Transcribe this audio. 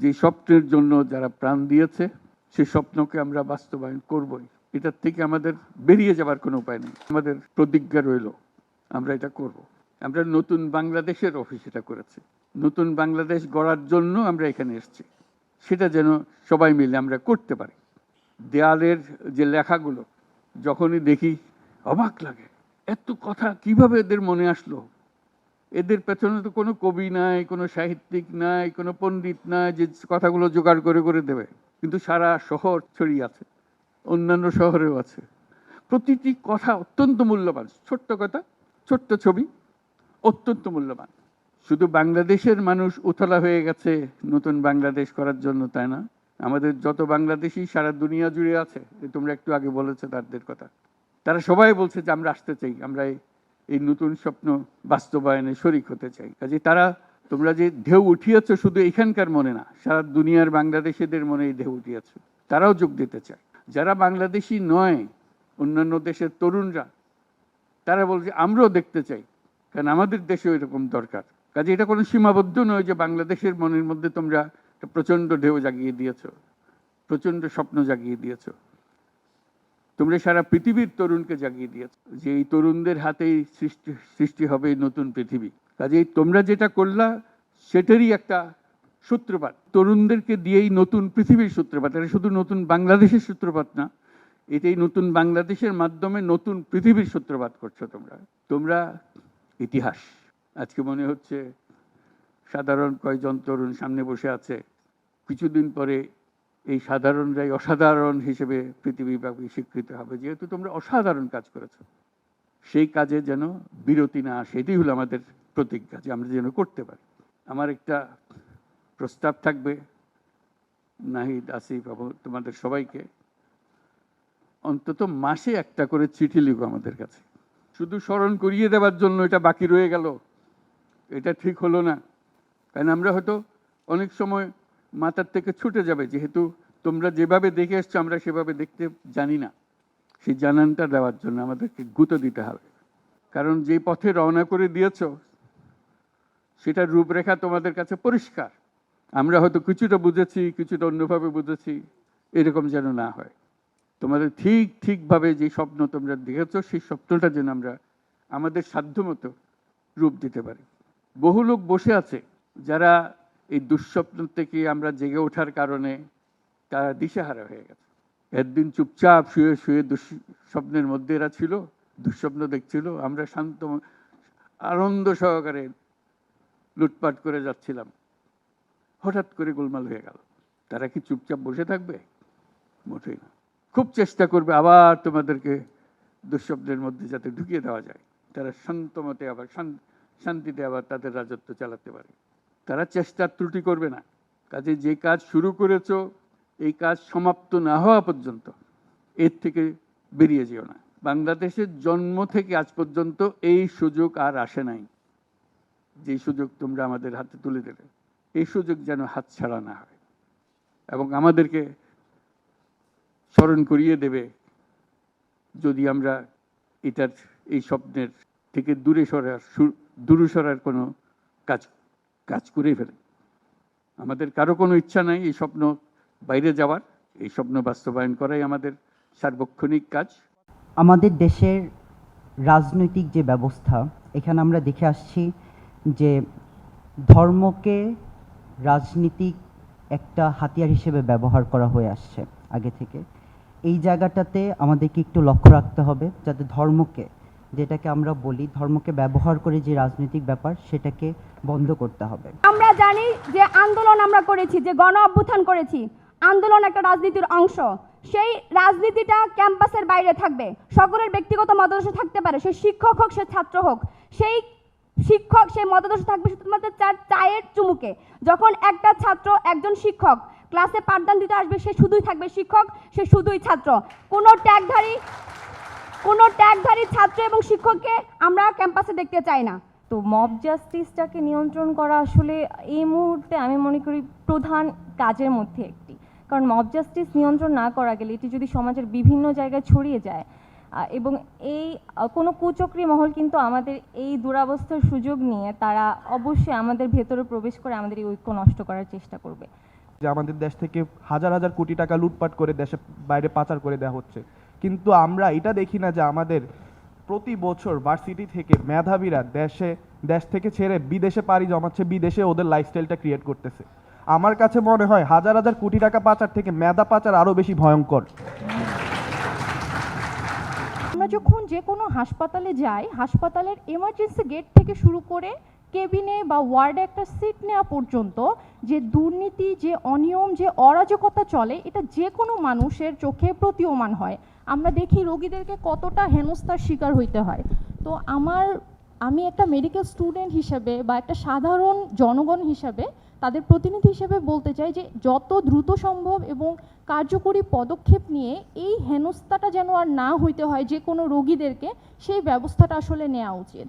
যে স্বপ্নের জন্য যারা প্রাণ দিয়েছে সেই স্বপ্নকে আমরা বাস্তবায়ন করবই। এটার থেকে আমাদের বেরিয়ে যাবার কোনো উপায় নেই। আমাদের প্রতিজ্ঞা রইল, আমরা এটা করব। আমরা নতুন বাংলাদেশের অফিস এটা করেছি। নতুন বাংলাদেশ গড়ার জন্য আমরা এখানে এসেছি। সেটা যেন সবাই মিলে আমরা করতে পারি। দেয়ালের যে লেখাগুলো, যখনই দেখি, অবাক লাগে। এত কথা কীভাবে এদের মনে আসলো? এদের পেছনে তো কোনো কবি নাই, কোনো সাহিত্যিক নাই, কোনো পণ্ডিত নাই যে কথাগুলো জোগাড় করে করে দেবে। কিন্তু সারা শহর ছড়িয়ে আছে, অন্যান্য শহরেও আছে। প্রতিটি কথা অত্যন্ত মূল্যবান, ছোট্ট কথা, ছোট্ট ছবি, অত্যন্ত মূল্যবান। শুধু বাংলাদেশের মানুষ উথলা হয়ে গেছে নতুন বাংলাদেশ করার জন্য, তাই না? আমাদের যত বাংলাদেশি সারা দুনিয়া জুড়ে আছে তোমরা একটু আগে বলেছ তাদের কথা। তারা সবাই বলছে যে আমরা আসতে চাই, আমরা এই- নতুন স্বপ্ন বাস্তবায়নে শরিক হতে চাই। কাজে তারা, তোমরা যে ঢেউ উঠিয়েছ, শুধু এখানকার মনে না, সারা দুনিয়ার বাংলাদেশিদের মনে এই ঢেউ উঠিয়েছ। তারাও যোগ দিতে চায়। যারা বাংলাদেশি নয়, অন্যান্য দেশের তরুণরা, তারা বলছে, আমরাও দেখতে চাই, কারণ আমাদের দেশেও এরকম দরকার। কাজে এটা কোনো সীমাবদ্ধ নয় যে বাংলাদেশের মনের মধ্যে তোমরা প্রচণ্ড ঢেউ জাগিয়ে দিয়েছ, প্রচণ্ড স্বপ্ন জাগিয়ে দিয়েছ। তোমরা সারা পৃথিবীর তরুণকে জাগিয়ে দিয়েছ যে এই তরুণদের হাতেই সৃষ্টি সৃষ্টি হবে নতুন পৃথিবী। কাজেই তোমরা যেটা করলা, সেটারই একটা সূত্রপাত। তরুণদেরকে দিয়েই নতুন পৃথিবীর সূত্রপাত। এটা শুধু নতুন বাংলাদেশের সূত্রপাত না, এটাই নতুন বাংলাদেশের মাধ্যমে নতুন পৃথিবীর সূত্রপাত করছ তোমরা। তোমরা ইতিহাস। আজকে মনে হচ্ছে সাধারণ কয়জন তরুণ সামনে বসে আছে। কিছুদিন পরে এই সাধারণরাই অসাধারণ হিসেবে পৃথিবীব্যাপী স্বীকৃত হবে। যেহেতু তোমরা অসাধারণ কাজ করেছ, সেই কাজে যেন বিরতি না আসে, এটাই হলো আমাদের প্রতিজ্ঞা যে আমরা যেন করতে পারি। আমার একটা প্রস্তাব থাকবে, নাহিদ, আসিফ তোমাদের সবাইকে। অন্তত মাসে একটা করে চিঠি লিখো আমাদের কাছে। শুধু স্মরণ করিয়ে দেওয়ার জন্য এটা বাকি রয়ে গেল, এটা ঠিক হলো না। কারণ আমরা হয়তো অনেক সময় মাথার থেকে ছুটে যাবে, যেহেতু তোমরা যেভাবে দেখে এসছো, আমরা সেভাবে দেখতে জানি না। সেই জানানটা দেওয়ার জন্য আমাদেরকে গুঁতো দিতে হবে। কারণ যে পথে রওনা করে দিয়েছ, সেটার রূপরেখা তোমাদের কাছে পরিষ্কার। আমরা হয়তো কিছুটা বুঝেছি, কিছুটা অন্যভাবে বুঝেছি, এরকম যেন না হয়। তোমাদের ঠিক ঠিকভাবে যে স্বপ্ন তোমরা দেখেছ, সেই স্বপ্নটা যেন আমরা আমাদের সাধ্যমতো রূপ দিতে পারি। বহু লোক বসে আছে, যারা এই দুঃস্বপ্ন থেকে আমরা জেগে ওঠার কারণে তারা দিশেহারা হয়ে গেছে। একদিন চুপচাপ শুয়ে শুয়ে দুঃস্বপ্নের মধ্যে এরা ছিল, দুঃস্বপ্ন দেখছিল, আমরা শান্ত আনন্দ সহকারে লুটপাট করে যাচ্ছিলাম। হঠাৎ করে গোলমাল হয়ে গেল। তারা কি চুপচাপ বসে থাকবে? মোটেই না। খুব চেষ্টা করবে আবার তোমাদেরকে দুঃস্বপ্নের মধ্যে যাতে ঢুকিয়ে দেওয়া যায়। তারা শান্ত মতে আবার শান্তিতে আবার তাদের রাজত্ব চালাতে পারে। তারা চেষ্টার ত্রুটি করবে না। কাজে যে কাজ শুরু করেছ এই কাজ সমাপ্ত না হওয়া পর্যন্ত, এর থেকে বেরিয়ে যেও না। বাংলাদেশের জন্ম থেকে আজ পর্যন্ত এই সুযোগ আর আসে নাই। যে সুযোগ তোমরা আমাদের হাতে তুলে দেবে, এই সুযোগ যেন হাতছাড়া না হয়। এবং আমাদেরকে স্মরণ করিয়ে দেবে, যদি আমরা এটার, এই স্বপ্নের থেকে দূরে সরার দূরে সরার কোনো কাজ কাজ করে ফেলে। আমাদের কারও কোনো ইচ্ছা নাই, এই স্বপ্ন বাইরে যাওয়ার এই স্বপ্ন বাস্তবায়ন করাই আমাদের সার্বক্ষণিক কাজ। আমাদের দেশের রাজনৈতিক যে ব্যবস্থা এখানে আমরা দেখে আসছি যে ধর্মকে রাজনীতিক একটা হাতিয়ার হিসেবে ব্যবহার করা হয়ে আসছে আগে থেকে। এই জায়গাটাতে আমাদেরকে একটু লক্ষ্য রাখতে হবে যাতে ধর্মকে যেটাকে আমরা বলি ধর্মকে ব্যবহার করে যে রাজনৈতিক ব্যাপার সেটাকে বন্ধ করতে হবে। আমরা জানি যে আন্দোলন আমরা করেছি যে গণ অভ্যুত্থান করেছি। আন্দোলন একটা রাজনীতির অংশ। সেই রাজনীতিটা ক্যাম্পাসের বাইরে থাকবে। সকলের ব্যক্তিগত মতাদর্শ থাকতে পারে। সে শিক্ষক হোক, সে ছাত্র হোক, সেই শিক্ষক, সেই মতাদর্শ থাকবে শুধুমাত্র চার চায়ের চুমুকে। যখন একটা ছাত্র, একজন শিক্ষক ক্লাসে পাঠদান দিতে আসবে, সে শুধুই থাকবে শিক্ষক, সে শুধুই ছাত্র। কোনো ট্যাগধারী কোনো ট্যাগধারী ছাত্র এবং শিক্ষককে আমরা ক্যাম্পাসে দেখতে চাই না। তো মব জাস্টিসটাকে নিয়ন্ত্রণ করা আসলে এই মুহূর্তে আমি মনে করি প্রধান কাজের মধ্যে একটি। কারণ মব জাস্টিস নিয়ন্ত্রণ না করা গেলে এটি যদি সমাজের বিভিন্ন জায়গায় ছড়িয়ে যায় এবং এই কোনো কুচক্রী মহল কিন্তু আমাদের এই দুরাবস্থার সুযোগ নিয়ে তারা অবশ্যই আমাদের ভেতরে প্রবেশ করে আমাদের এই ঐক্য নষ্ট করার চেষ্টা করবে। যে আমাদের দেশ থেকে হাজার হাজার কোটি টাকা লুটপাট করে দেশে বাইরে পাচার করে দেওয়া হচ্ছে। কিন্তু আমরা এটা দেখি না যে আমাদের প্রতি বছর ভার্সিটি থেকে মেধাবীরা দেশে, দেশ থেকে ছেড়ে বিদেশে পাড়ি জমাচ্ছে, বিদেশে ওদের লাইফস্টাইলটা ক্রিয়েট করতেছে। আমার কাছে মনে হয় হাজার হাজার কোটি টাকা পাচার থেকে মেধা পাচার আরও বেশি ভয়ঙ্কর। আমরা যখন যে কোনো হাসপাতালে যাই, হাসপাতালের এমার্জেন্সি গেট থেকে শুরু করে কেবিনে বা ওয়ার্ডে একটা সিট নেওয়া পর্যন্ত যে দুর্নীতি, যে অনিয়ম, যে অরাজকতা চলে, এটা যে কোনো মানুষের চোখে প্রতীয়মান হয়। আমরা দেখি রোগীদেরকে কতটা হেনস্থার শিকার হইতে হয়। তো আমার, আমি একটা মেডিকেল স্টুডেন্ট হিসেবে বা একটা সাধারণ জনগণ হিসেবে তাদের প্রতিনিধি হিসেবে বলতে চাই যে যত দ্রুত সম্ভব এবং কার্যকরী পদক্ষেপ নিয়ে এই হেনস্থাটা যেন আর না হইতে হয় যে কোনো রোগীদেরকে সেই ব্যবস্থাটা আসলে নেওয়া উচিত।